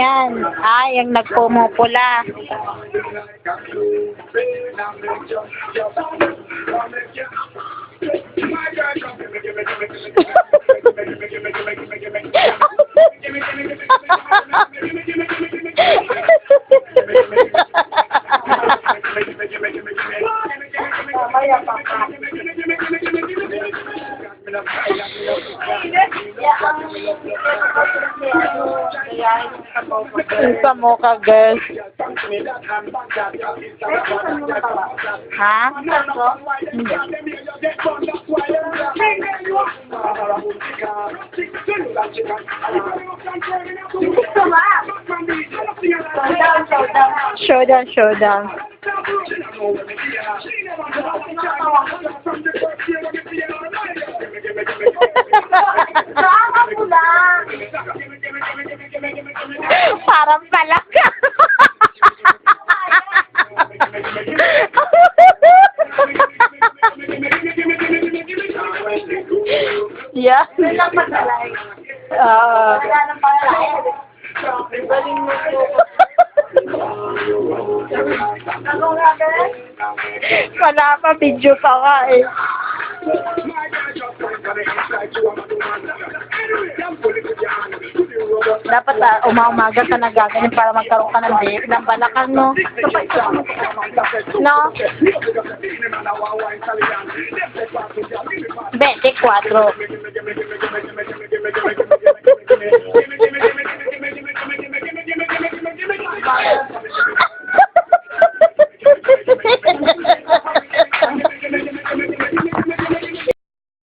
Yan. Ay, yung nagpumupula. Yung sa mukha, girl. Ha? Hindi. Showdown, showdown. Parang palak. yeah. Ah. Wala pa, video pa nga eh. Dapat ah, umaumaga ka na para magkaroon ka ng, di- ng balakang, no? No? 24.